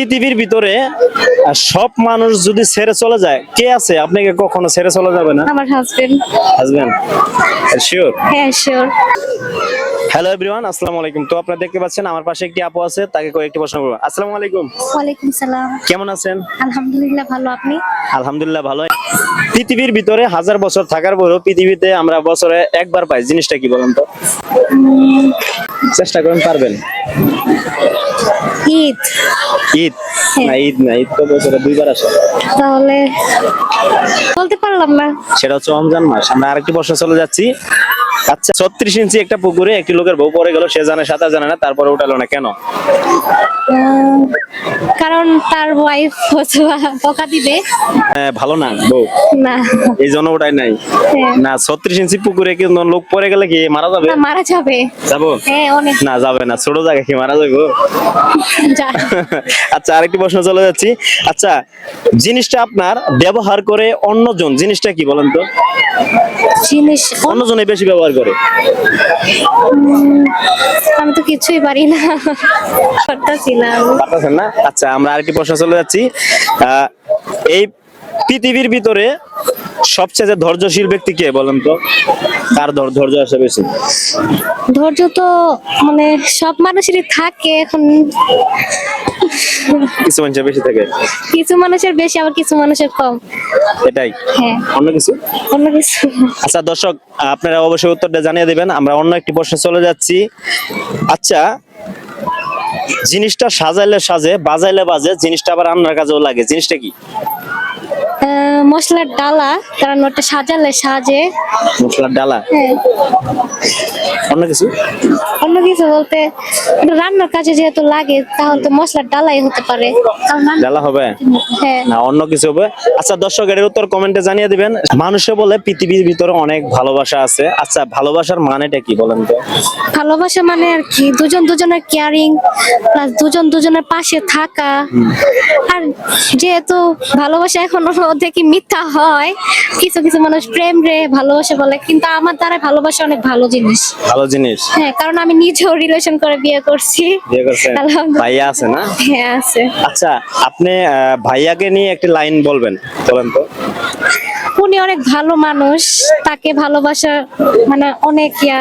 পৃথিবীর ভিতরে সব মানুষ যদি ছেড়ে চলে যায় কে আছে? আপনাকে কখনো ছেড়ে চলে যাবে না? আমার হাজবেন্ড হাজবেন্ড শিওর হ্যাঁ শিওর হ্যালো এভরিওয়ান আসসালামু আলাইকুম। তো আপনারা দেখতে পাচ্ছেন আমার পাশে একটি আপু আছে তাকে কয়েকটি প্রশ্ন করব। আসসালামু আলাইকুম। ওয়ালাইকুম সালাম। কেমন আছেন? আলহামদুলিল্লাহ ভালো। আপনি? আলহামদুলিল্লাহ ভালো। পৃথিবীর ভিতরে হাজার বছর থাকার পরেও পৃথিবীতে আমরা বছরে একবার পাই। জিনিসটা কি বলেন তো? চেষ্টা করেন পারবেন। ঈদ। ঈদ। না ঈদ না ঈদ তো বছরে দুইবার আসে। তাহলে বলতে পারলাম না। সেটা হচ্ছে রমজান মাস আমরা আরেকটি প্রশ্ন চলে যাচ্ছি। আচ্ছা। ছত্রিশ ইঞ্চি একটা পুকুরে একটি লোকের বউ পড়ে গেল সে জানে সাঁতার জানে না তারপরে উঠালো না কেন? কারণ তার ওয়াইফ বকা দিবে। হ্যাঁ, ভালো না বউ। না। এই জন্য ওটাই নাই। হ্যাঁ। না ছত্রিশ ইঞ্চি পুকুরে কি লোক পড়ে গেলে কি মারা যাবে? মারা যাবে। যাব? হ্যাঁ না যাবে না ছোট জায়গায় কি মারা যাবে? আচ্ছা আরেকটি প্রশ্ন চলে যাচ্ছি। আচ্ছা জিনিসটা আপনার ব্যবহার করে অন্যজন জিনিসটা কি বলেন তো? জিনিস অন্যজনে বেশি ব্যবহার করে? আমি তো কিছুই পারি না। করতেছিলাম করতেছেন না? আচ্ছা আমরা আরেকটি প্রশ্ন চলে যাচ্ছি। আহ, এই পৃথিবীর ভিতরে সবচেয়ে ধৈর্যশীল ব্যক্তি কে বলেন তো? কার ধৈর্য আছে বেশি? ধৈর্য তো মানে সব মানুষেরই থাকে এখন। কিছু মানুষের বেশি থাকে? কিছু মানুষের বেশি আবার কিছু মানুষের কম। এটাই? হ্যাঁ। অন্য কিছু? অন্য কিছু। আচ্ছা দর্শক আপনারা অবশ্যই উত্তরটা জানিয়ে দিবেন। আমরা অন্য একটি প্রশ্নে চলে যাচ্ছি। আচ্ছা জিনিসটা সাজাইলে সাজে বাজাইলে বাজে জিনিসটা আবার রান্নার কাজেও লাগে। জিনিসটা কি? মশলার ডালা কারণ ওটা সাজালে সাজে। মশলার ডালা? হ্যাঁ। অন্য কিছু? অন্য কিছু বলতে রান্নার কাজে যেহেতু লাগে তাহলে তো মশলার ডালাই হতে পারে। ডালা হবে? হ্যাঁ। না অন্য কিছু হবে। আচ্ছা দর্শক এর উত্তর কমেন্টে জানিয়ে দিবেন। মানুষে বলে পৃথিবীর ভিতরে অনেক ভালোবাসা আছে। আচ্ছা ভালোবাসার মানেটা কি বলেন তো? ভালোবাসা মানে আর কি দুজন দুজনের কেয়ারিং প্লাস দুজন দুজনের পাশে থাকা। আর যেহেতু ভালোবাসা এখন দেখি মিথ্যা হয়। কিছু কিছু মানুষ প্রেম রে ভালোবাসা বলে কিন্তু আমার দ্বারা ভালোবাসা অনেক ভালো জিনিস। ভালো জিনিস? হ্যাঁ কারণ আমি নিজেও রিলেশন করে বিয়ে করছি। বিয়ে করছেন? ভাইয়া আছে না? হ্যাঁ আছে। আচ্ছা আপনি ভাইয়াকে নিয়ে একটা লাইন বলবেন বলেন তো। উনি অনেক ভালো মানুষ তাকে ভালোবাসা মানে অনেক ইয়া।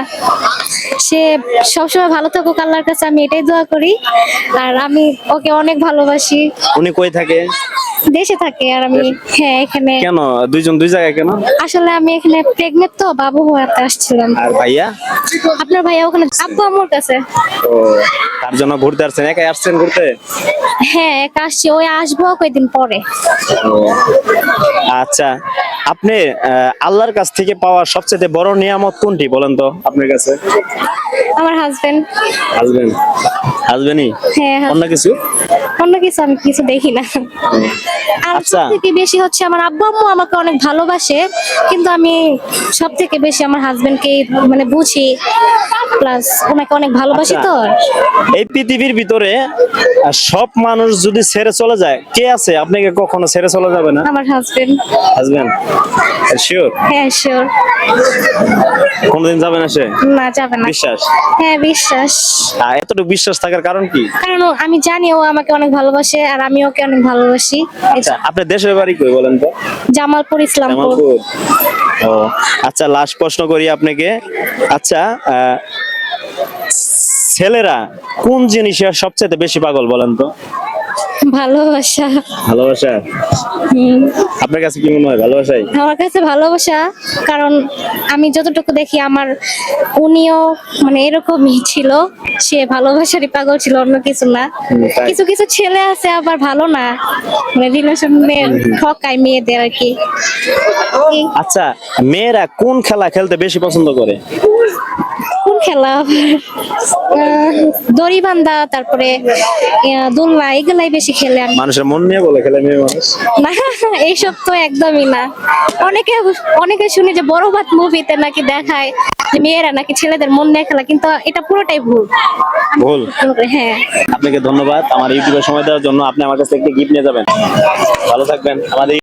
সে সবসময় ভালো থাকুক আল্লাহর কাছে আমি এটাই দোয়া করি। আর আমি ওকে অনেক ভালোবাসি। উনি কই থাকে? দেশে থাকে আর আমি হ্যাঁ এখানে কেন? দুইজন দুই জায়গায় কেন? আসলে আমি এখানে প্রেগনেন্ট তো বাবু হতে আসছিলাম। আর ভাইয়া? আপনার ভাইয়া ওখানে আব্বু আমার কাছে। ও তার জন্য ঘুরতে আসছেন? একাই আসছেন ঘুরতে? হ্যাঁ একা আসছি। ওই আসব কয়েকদিন পরে। আচ্ছা। আপনি আল্লাহর কাছ থেকে পাওয়া সবচেয়ে বড় নিয়ামত কোনটি বলেন তো আপনার কাছে? আমার হাজবেন্ড হাজবেন্ড হাজবেন্ডই হ্যাঁ। অন্য কিছু? অন্য কিছু আমি কিছু দেখি না। আর আচ্ছা। সব থেকে বেশি হচ্ছে আমার আব্বু আম্মু আমাকে অনেক ভালোবাসে কিন্তু আমি সব থেকে বেশি আমার হাজবেন্ডকে মানে বুঝি প্লাস ওনাকে অনেক ভালোবাসি আচ্ছা। তো। এই পৃথিবীর ভিতরে সব মানুষ যদি ছেড়ে চলে যায় কে আছে? আপনাকে কখনো ছেড়ে চলে যাবে না? আমার হাজবেন্ড হাজবেন্ড শিওর হ্যাঁ শিওর কোনদিন যাবে না সে? না যাবে না। বিশ্বাস? হ্যাঁ বিশ্বাস। আর এতটুকু বিশ্বাস থাকার কারণ কি? কারণ আমি জানি ও আমাকে অনেক ভালোবাসে আর আমি ওকে অনেক ভালোবাসি। আচ্ছা আপনার দেশের বাড়ি কই বলেন তো? জামালপুর ইসলামপুর। ও আচ্ছা লাস্ট প্রশ্ন করি আপনাকে। আচ্ছা আহ, ছেলেরা কোন জিনিসের সবচেয়ে বেশি পাগল বলেন তো? ভালোবাসা। ভালোবাসা। আপনার কাছে কি মনে হয় ভালোবাসাই? আমার কাছে ভালোবাসা কারণ আমি যতটুকু দেখি আমার উনিও মানে এরকমই ছিল। সে ভালোবাসারই পাগল ছিল অন্য কিছু না। কিছু কিছু ছেলে আছে আবার ভালো না। মানে রিলেশন ঠকায় মেয়েদের আর কি। আচ্ছা মেয়েরা কোন খেলা খেলতে বেশি পছন্দ করে? কোন খেলা? দড়ি বান্ধা তারপরে দোলনা এগুলাই বেশি খেলে মানুষের মন নিয়ে বলে খেলে মেয়ে মানুষ। না এইসব তো একদমই না। অনেকে অনেকে শুনি যে বড় ভাত মুভিতে নাকি দেখায় যে মেয়েরা নাকি ছেলেদের মন নিয়ে খেলা কিন্তু এটা পুরোটাই ভুল। ভুল? হ্যাঁ। আপনাকে ধন্যবাদ। আমার ইউটিউবে সময় দেওয়ার জন্য আপনি আমার কাছে একটা গিফট নিয়ে যাবেন। ভালো থাকবেন। আমাদের